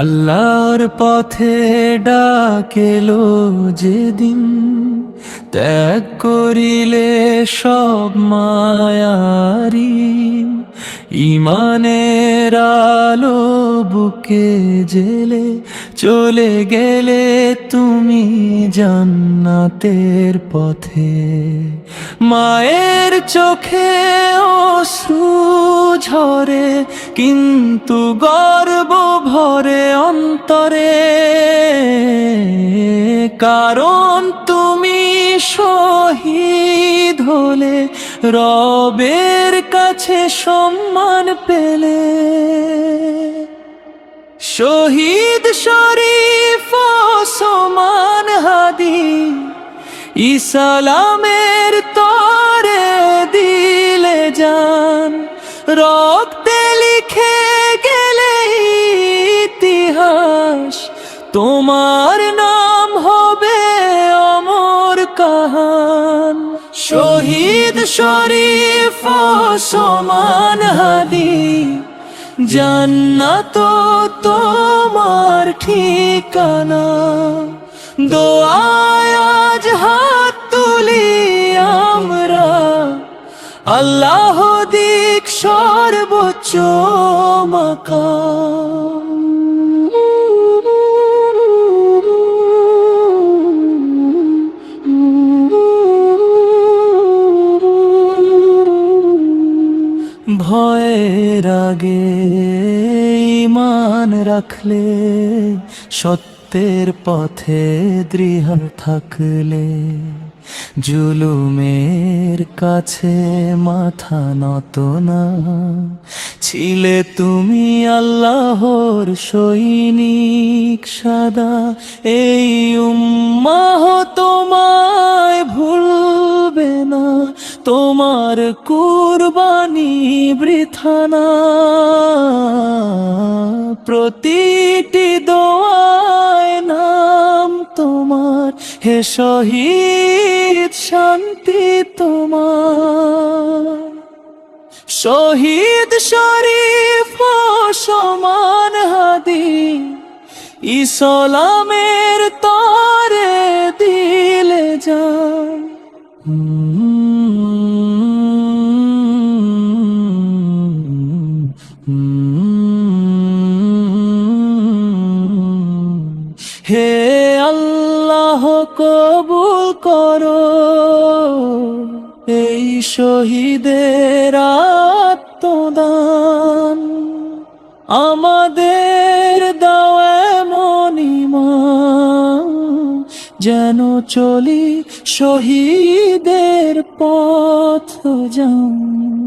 আল্লাহর পথে ডাকেলো যেদিন ত্যাগ করিলে সব মায়ারি। ইমানের আলো বুকে জেলে চলে গেলে তুমি জান্নাতের পথে। মায়ের চোখে অশ্রু ঝরে, কিন্তু গর্ব ভরে অন্তরে। কারণ তুমি শহীদ হলে রবের কাছে সম্মান পেলে শহীদ শরীফ সমান হাদি ইসালামের তরে দিলে যান। রক্তে লিখে গেলে ইতিহাস তোমার শরীফ সমান হাদি জান্নাত তোমার ঠিকানা। দোয়ায় হাত তুলি আমরা। আল্লাহ দিক সর্বোচ্চ মাকাম। ভয়ের আগে ইমান রাখলে, সত্যের পথে দৃঢ় থাকলে, জুলুমের কাছে মাথা নত না। ছিলে তুমি আল্লাহর সৈনিক সাদা, এই উম্মাহ না তোমার কুরবানি বৃথানা। প্রতিটি দোয়ায় নাম তোমার। হে শহীদ, শান্তি তোমার। শহীদ শরীফ সমান হাদি ইসলামের তরে দিলে যান হে আল্লাহ কবুল করো। এই শহীদের আত্মদান। আমাদের দাওয়ে মনিমা যেন চলি শহীদের পথ যান